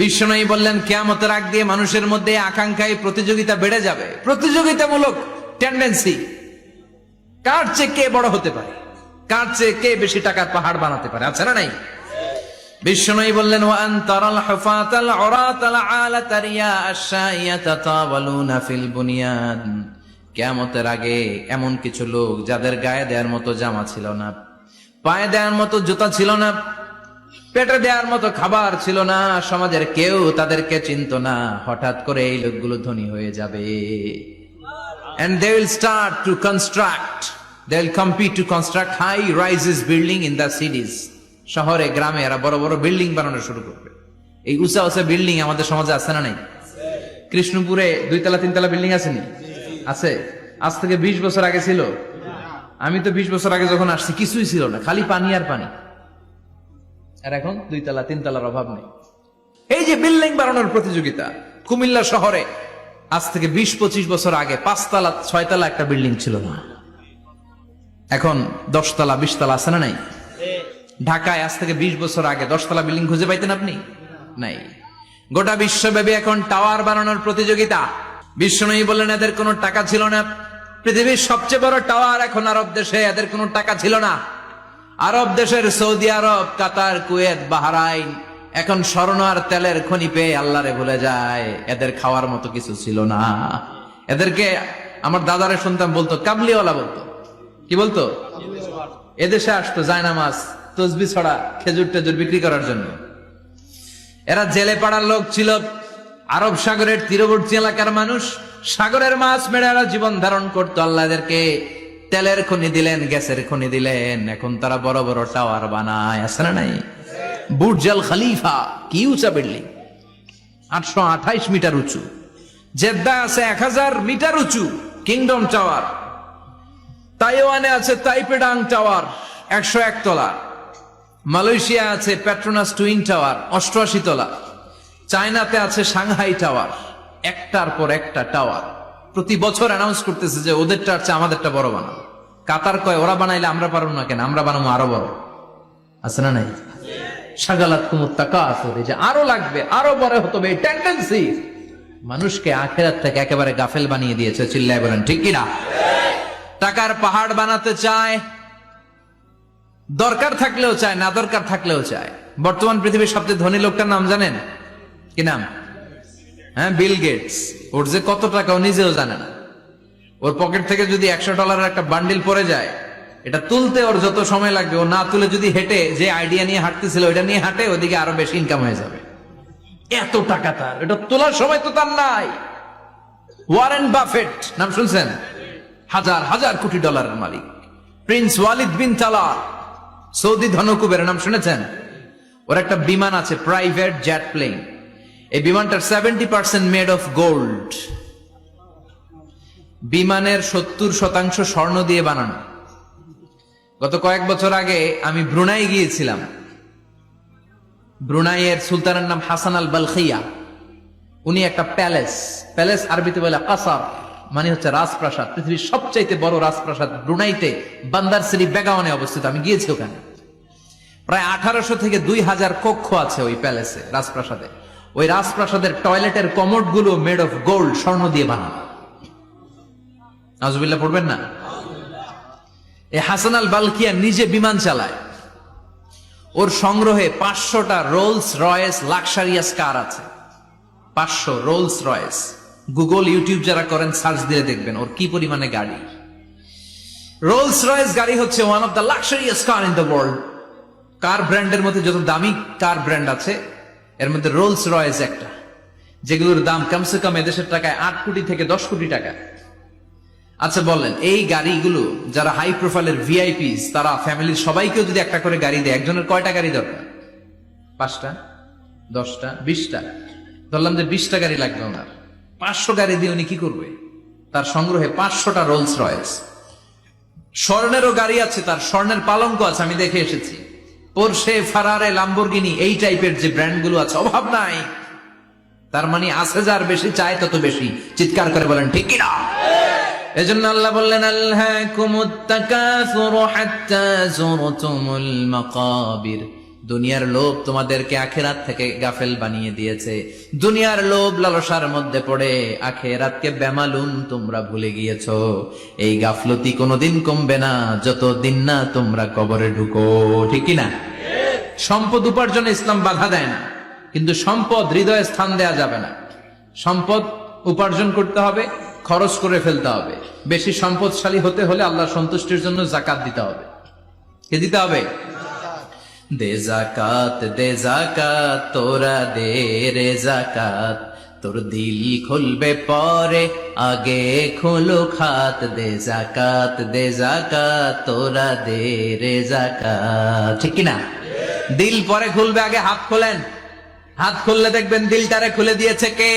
বিশ্বনয়ী বললেন, কেয়ামতের আগ দিয়ে মানুষের মধ্যে আকাঙ্ক্ষায় প্রতিযোগিতা বেড়ে যাবে। প্রতিযোগিতামূলক টেন্ডেন্সি কার চেয়ে কে বড় হতে পারে? কার চেয়ে কে বেশি টাকার পাহাড় বানাতে পারে? আছে না নাই? বিশ্বনয়ী বললেন ওয়ান তারাল হুফাতাল উরাতাল আলাতা রিয়া আশাইয়াতা তাওয়ালুনা ফিল বুনিয়ান কিয়ামতের আগে এমন কিছু লোক যাদের গায়ে দেওয়ার মতো জামা ছিল না, পায়ে দেওয়ার মতো জুতা ছিল না পেটে দেওয়ার মতো খাবার ছিল না, সমাজের কেউ তাদেরকে চিনত না। হঠাৎ করে এই লোকগুলো ধনী হয়ে যাবে। And they will start to construct. They will compete to construct high rises building in the cities. শহরে, গ্রামে এরা বড় বড় বিল্ডিং বানানো শুরু করবে। এই উঁচা উঁচা বিল্ডিং আমাদের সমাজে আছে না নাই? কৃষ্ণপুরে দুইতলা, তিনতলা বিল্ডিং আছে নি? আছে। আজ থেকে বিশ বছর আগে ছিল। আমি তো বিশ বছর আগে যখন আসছি, কিছুই ছিল না। খালি পানি আর পানি। আর এখন দুই দুইতলা, তিনতলার অভাব নেই। এই যে বিল্ডিং বানানোর প্রতিযোগিতা কুমিল্লা শহরে, আজ থেকে বিশ পঁচিশ বছর আগে পাঁচতলা, ছয়তলা একটা বিল্ডিং ছিল না। এখন দশতলা, বিশতলা আছে না নাই? ঢাকায় আজ থেকে বিশ বছর আগে দশতলা বিল্ডিং খুঁজে পাইতেন আপনি? নাই। গোটা বিশ্বব্যাপী এখন টাওয়ার বানানোর প্রতিযোগিতা। বিশ্বনয়ী বললেন, এদের কোনো টাকা ছিল না। পৃথিবীর সবচেয়ে বড় টাওয়ার এখন আরব দেশে, এদের কোনো টাকা ছিল না। আরব দেশের সৌদি আরব, কাতার, কুয়েত, বাহারাইন, এখন স্বর্ণ আর তেলের খনি পেয়ে আল্লাহরে ভুলে যায়। এদের খাওয়ার মতো কিছু ছিল না। এদেরকে আমার দাদারে শুনতাম বলতো, কাবলিওয়ালা বলতো। কি বলতো? এদেশে আসতো জায়নামাজ তসবি ছড়া, খেজুর টেজুর বিক্রি করার জন্য। এরা জেলে পাড়ার লোক ছিল, আরব সাগরের তীরবর্তী এলাকার মানুষ। সাগরের মাছ মেরে এরা জীবন ধারণ করতো আল্লাহ এদেরকে। তেলের খনি দিলেন, গ্যাসের খনি দিলেন, এখন তারা বড় বড় টাওয়ার বানায়, আছে না নাই? বুর্জাল খালিফা, কি উঁচা বিল্ডিং? আটশো আঠাইশ মিটার উঁচু। জেদ্দা আছে এক হাজার মিটার উঁচু, কিংডম টাওয়ার। তাইওয়ানে আছে তাইপেডাং টাওয়ার, একশো এক তলা। মালয়েশিয়া আছে প্যাট্রোনাস টুইন টাওয়ার, অষ্টআশি তলা। চায়নাতে আছে সাংহাই টাওয়ার, একটার পর একটা টাওয়ার। প্রতি বছর অ্যানাউন্স করতেছে যে ওদেরটা আছে আমাদেরটা বড় বানাবো কাতার কয়, ওরা বানাইলে আমরা পারব না কেন? আমরা বানাবো আরও বড়। আছে না নাই? সাগালাত কুমুত্তাকা আছে যে আরও লাগবে, আরও বড় হতে হবে টেন্ডেন্সি মানুষকে আখেরাত থেকে একেবারে গাফেল বানিয়ে দিয়েছে, চিল্লায় বলেন, ঠিক কিনা? টাকার পাহাড় বানাতে চায়, দরকার থাকলেও চায়, না দরকার থাকলেও চায়। বর্তমান পৃথিবীর সবচেয়ে ধনী লোকটার নাম জানেন? কি নাম? হ্যাঁ বিল গেটস ওর যে কত টাকা, ও নিজেও জানে না। ওর পকেট থেকে যদি একশো ডলারের একটা বান্ডিল পড়ে যায়, এটা তুলতে ওর যত সময় লাগবে, ও না তুলে যদি হেঁটে যে আইডিয়া নিয়ে হাঁটতেছিল, ওইটা নিয়ে হাঁটে ওদিকে আরও বেশি ইনকাম হয়ে যাবে। এত টাকা তার। এটা তোলার সময় তো তার নাই। ওয়ারেন বাফেট নাম শুনছেন? হাজার হাজার কোটি ডলারের মালিক। Prince Walid bin Talal Saudi ধনকুবের, নাম শুনেছেন? ওর একটা বিমান আছে প্রাইভেট জেট প্লেন এই বিমানটার seventy percent made of gold বিমানের সত্তর শতাংশ স্বর্ণ দিয়ে বানানো। গত কয়েক বছর আগে আমি ব্রুনাই গিয়েছিলাম। ব্রুনাইয়ের সুলতানের নাম হাসান আল বালখিয়া। উনি একটা প্যালেস। প্যালেস আরবিতে বলে কাসার মানে হচ্ছে রাজপ্রাসাদ। পৃথিবীর সবচাইতে বড় রাজপ্রাসাদ ব্রুনাইতে বান্দার শ্রী বেগাওয়ানে অবস্থিত। আমি গিয়েছি ওখানে। প্রায় আঠারোশো থেকে দুই হাজার কক্ষ আছে ওই প্যালেসে, রাজপ্রাসাদে। ওই রাজপ্রাসাদের টয়লেটের কমোডগুলো মেড অফ গোল্ড স্বর্ণ দিয়ে বানানো। আজবিল্লা পড়বেন না? এই হাসান আল বালকিয়া নিজে বিমান চালায়। ওর সংগ্রহে পাঁচশোটা রোলস রয়েস লাক্সারিয়াস কার আছে। পাঁচশো রোলস রয়েস গুগল ইউটিউব যারা করেন সার্চ দিয়ে দেখবেন ওর কি পরিমাণে গাড়ি। রোলস রয়েস গাড়ি হচ্ছে one of the luxurious car in the world car ব্র্যান্ডের মধ্যে যত দামি কার ব্র্যান্ড আছে এর মধ্যে রোলস রয়েস একটা, যেগুলোর দাম কমসে কম এদেশের টাকায় আট কোটি থেকে দশ কোটি টাকা। আচ্ছা বলেন, এই গাড়িগুলো যারা হাই প্রোফাইলের ভিআইপিস তারা ফ্যামিলির সবাইকেও যদি একটা করে গাড়ি দেয়, একজনের কয়টা গাড়ি দরকার? পাঁচটা, দশটা, বিশটা। ধরলাম যে বিশটা গাড়ি লাগবে ওনার। পাঁচশো গাড়ি দিয়ে উনি কি করবে? তার সংগ্রহে পাঁচশোটা রোলস রয়েস স্বর্ণেরও গাড়ি আছে, তার স্বর্ণের পালঙ্ক আছে, আমি দেখে এসেছি। পোরশে ফারারে লাম্বরগিনি এই টাইপের যে ব্র্যান্ডগুলো আছে, অভাব নাই। তার মানে আছে যার বেশি, চায় তত বেশি। চিৎকার করে বলেন, ঠিক কিনা? এজন্য আল্লাহ বললেন আল্লাহ দুনিয়ার লোভ তোমাদেরকে আখেরাত থেকে গাফেল বানিয়ে দিয়েছে। দুনিয়ার লোভ লালসার মধ্যে পড়ে আখেরাতকে বেমালুম তোমরা ভুলে গিয়েছ। এই গাফলতি কোনোদিন কমবে না যত দিন না তোমরা কবরে ঢুকো। ঠিক না সম্পদ উপার্জনে ইসলাম বাধা দেয় না, কিন্তু সম্পদ হৃদয়ে স্থান দেয়া যাবে না। সম্পদ উপার্জন করতে হবে, খরচ করে ফেলতে হবে। বেশি সম্পদশালী হতে হলে আল্লাহ সন্তুষ্টির জন্য জাকাত দিতে হবে। কে দিতে হবে? দে জাকাত দে জাকাত তোরা দে রে জাকাত তোর দিল খুলবে পরে, আগে খোলো খাত। দে জাকাত দে জাকাত তোরা দে রে জাকাত ঠিক কি না দিল পরে খুলবে, আগে হাত খোলেন। হাত খুললে দেখবেন দিলটারে খুলে দিয়েছে কে?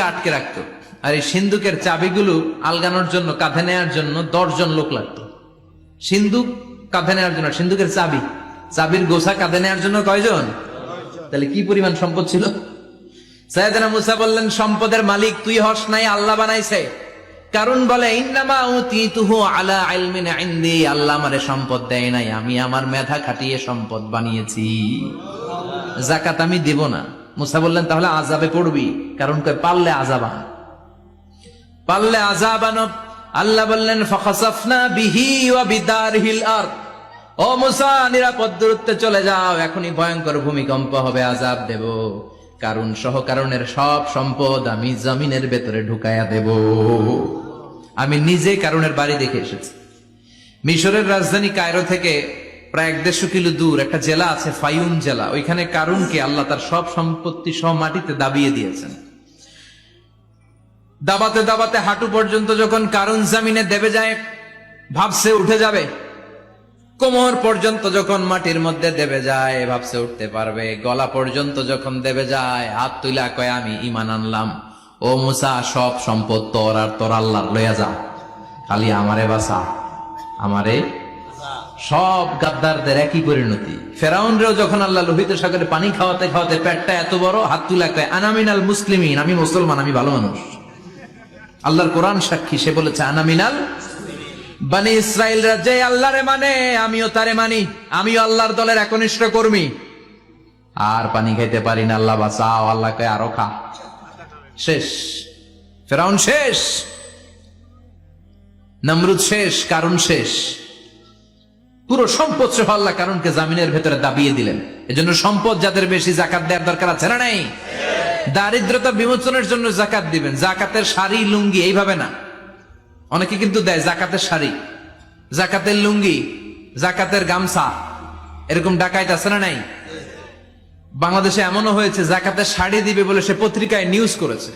আটকে রাখতো। আর এই সিন্ধুকের চাবিগুলো আলগানোর জন্য, কাঁধে নেওয়ার জন্য দশজন লোক লাগতো। সিন্ধুক কাঁধে নেওয়ার জন্য, সিন্ধুকের চাবি। চাবির গোসা কাঁধে নেওয়ার জন্য কয়জন? তাহলে কি পরিমাণ সম্পদ ছিল? সাইয়েদনা মুসা বললেন, সম্পদের মালিক তুই হস নাই, আল্লাহ বানাইছে। কারণ বলে, ইন্নামা উতিতুহু আলা ইলমিন ইনদি। আল্লাহ আমারে সম্পদ দেয় নাই, আমি আমার মেধা খাটিয়ে সম্পদ বানিয়েছি। জাকাত আমি দেব না। মুসা বললেন, তাহলে আজাবে পড়বি। কারণ কয়, পারলে আজাবান পারলে আজাবান আল্লাহ বললেন, ফাখাসাফনা বিহি ওয়া বিদারহিল আরদ। ও মুসা, নিরাপদ দূরত্বে চলে যাও, এখনই ভয়ঙ্কর ভূমিকম্প হবে আজাব দেব। কারণ সহ কারণের সব সম্পদ আমি জমিনের ভেতরে ঢুকায়া দেব। আমি নিজে কারণের বাড়ি দেখে এসেছি। মিশরের রাজধানী কায়রো থেকে প্রায় এক দেড়শো কিলো দূর একটা জেলা আছে ফাইউম জেলা। ওইখানে কারুনকে আল্লাহ তার সব সম্পত্তি সহ মাটিতে দাবিয়ে দিয়েছেন। দাবাতে দাবাতে হাঁটু পর্যন্ত যখন কারুন জামিনে দেবে যায়, ভাবছে উঠে যাবে। কোমর পর্যন্ত যখন মাটির মধ্যে দেবে যায়, ভাবছে উঠতে পারবে। গলা পর্যন্ত যখন দেবে যায়, হাত তুলা কয়, আমি ইমান আনলাম। ও মুসা, সব সম্পদ তোর আর তোর আল্লাহর। লইয়া যা। খালি আমারে বাসা আমারে সব গাদ্দারদের একই পরিণতি। ফেরাউনরেও যখন আল্লাহ লোহিত সাগরে পানি খাওয়াতে খাওয়াতে পেটটা এত বড়, হাত তুলা কয় আনামিনাল মুসলিমিন, আমি মুসলমান, আমি ভালো মানুষ। আল্লাহর কোরআন সাক্ষী, সে বলেছে আনামিনাল বানি ইসরায়েলরা যে আল্লাহরে মানে আমিও তারে মানি। আমিও আল্লাহর দলের একনিষ্ঠ কর্মী। আর পানি খাইতে পারি না, আল্লাহ বাঁচাও আল্লাহকে আরও খা। শেষ। ফেরাউন শেষ। নমরুদ শেষ কারণ শেষ। পুরো সম্পদ সহ আল্লাহ কারণকে জামিনের ভেতরে দাবিয়ে দিলেন। এজন্য সম্পদ যাদের বেশি জাকাত দেওয়ার দরকার আছে না নাই? দারিদ্রতা বিমোচনের জন্য জাকাত দিবেন। জাকাতের শাড়ি লুঙ্গি এইভাবে না। অনেকে কিন্তু দেয় জাকাতের শাড়ি জাকাতের লুঙ্গি, জাকাতের গামছা। এরকম ডাকাইত আছে না নাই? বাংলাদেশে এমনও হয়েছে জাকাতের শাড়ি দিবে বলে সে পত্রিকায় নিউজ করেছে।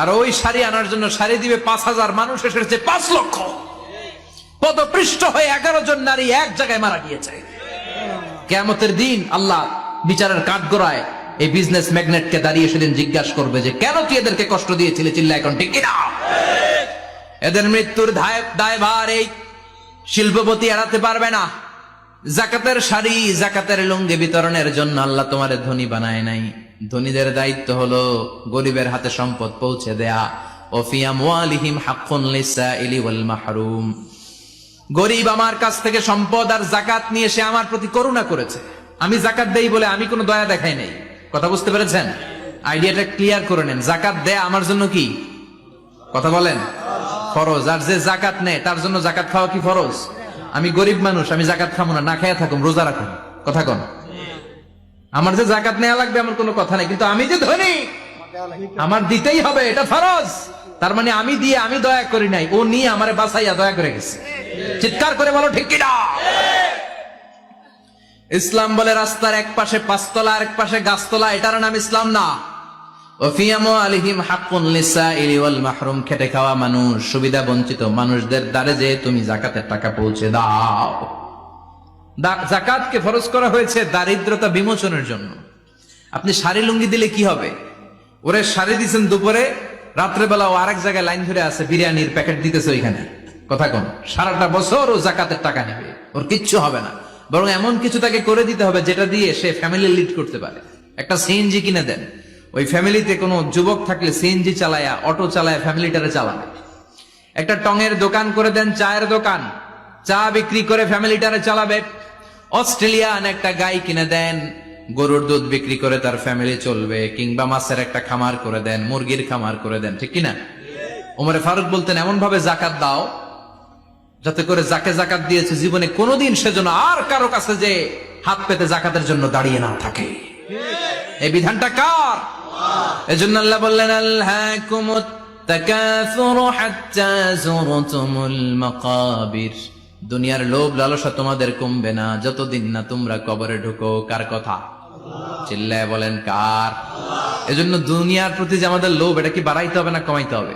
আর ওই শাড়ি আনার জন্য শাড়ি দিবে পাঁচ হাজার মানুষ এসেছে পাঁচ লক্ষ। পদপৃষ্ঠ হয়ে এগারো জন নারী এক জায়গায় মারা গিয়েছে। কেমতের দিন আল্লাহ বিচারের কাঠগড়ায় এই বিজনেস ম্যাগনেটকে দাঁড়িয়ে সেদিন জিজ্ঞাসা করবে যে, কেন তুই এদেরকে কষ্ট দিয়েছিলে চিল্লা এখন ঠিক কিনা? এদের মৃত্যুর দায় দায়ভার এই শিল্পপতি এড়াতে পারবে না। জাকাতের শাড়ি, জাকাতের লুঙ্গি বিতরণের জন্য আল্লাহ তোমার ধনী বানায় নাই। ধনীদের দায়িত্ব হলো গরিবের হাতে সম্পদ পৌঁছে দেয়া। মাহরুম। গরিব আমার কাছ থেকে সম্পদ আর জাকাত নিয়ে সে আমার প্রতি করুণা করেছে। আমি জাকাত দেই বলে আমি কোনো দয়া দেখাই নাই। কথা বুঝতে পেরেছেন? আইডিয়াটা ক্লিয়ার করে নেন। জাকাত দেয়া আমার জন্য কি? কথা বলেন। ফরজ। আর যে জাকাত নেয়, তার জন্য জাকাত খাওয়া কি ফরজ? আমি গরিব মানুষ, আমি জাকাত খাব না না খাইয়া থাকুম, রোজা রাখুন। কথা কন। আমার যে জাকাত নেওয়া লাগবে আমার কোনো কথা নেই, কিন্তু আমি যে ধনী, আমার দিতেই হবে, এটা ফরজ। তার মানে আমি দিয়ে আমি দয়া করি নাই, ও নিয়ে আমারে বাসাইয়া দয়া করে গেছে। চিৎকার করে বলো, ঠিক কিনা? ইসলাম বলে, রাস্তার এক পাশে পাঁচতলা আর এক পাশে গাছতলা, এটার নাম ইসলাম না। মাহরুম, খেটে খাওয়া মানুষ, সুবিধা মানুষদের দ্বারে যে তুমি জাকাতের টাকা পৌঁছে দাও। জাকাতকে ফরজ করা হয়েছে দারিদ্রতা বিমোচনের জন্য। আপনি শাড়ি লুঙ্গি দিলে কি হবে? ওরে শাড়ি দিছেন দুপুরে রাত্রেবেলা ও আরেক জায়গায় লাইন ধরে আছে, বিরিয়ানির প্যাকেট দিতেছে ওইখানে। কথা কোন? সারাটা বছর ও জাকাতের টাকা নেবে। ওর কিচ্ছু হবে না। বরং এমন কিছু তাকে করে দিতে হবে যেটা দিয়ে সে ফ্যামিলি লিড করতে পারে। একটা সিএনজি কিনে দেন। ওই ফ্যামিলিতে কোনো যুবক থাকলে সিএনজি চালায়া অটো চালায়া ফ্যামিলিটারে চালাবে। একটা টঙের দোকান করে দেন চায়ের দোকান। চা বিক্রি করে ফ্যামিলিটারে চালাবে। অস্ট্রেলিয়ান একটা গাই কিনে দেন গরুর দুধ বিক্রি করে তার ফ্যামিলি চলবে কিংবা মাছের একটা খামার করে দেন মুরগির খামার করে দেন ঠিক কিনা? ওমরে ফারুক বলতেন এমন ভাবে জাকাত দাও যাতে করে যাকে জাকাত দিয়েছে জীবনে কোনোদিন সেজন্য আর কারও কাছে যে হাত পেতে জাকাতের জন্য দাঁড়িয়ে না থাকে। এই বিধানটা কার? এজন্য আল্লাহ বললেন দুনিয়ার লোভ লালসা তোমাদের কমবে না, যতদিন না তোমরা কবরে ঢুকো। কার কথা? চিল্লায় বলেন, কার? এজন্য দুনিয়ার প্রতি যে আমাদের লোভ, এটা কি বাড়াইতে হবে না কমাইতে হবে?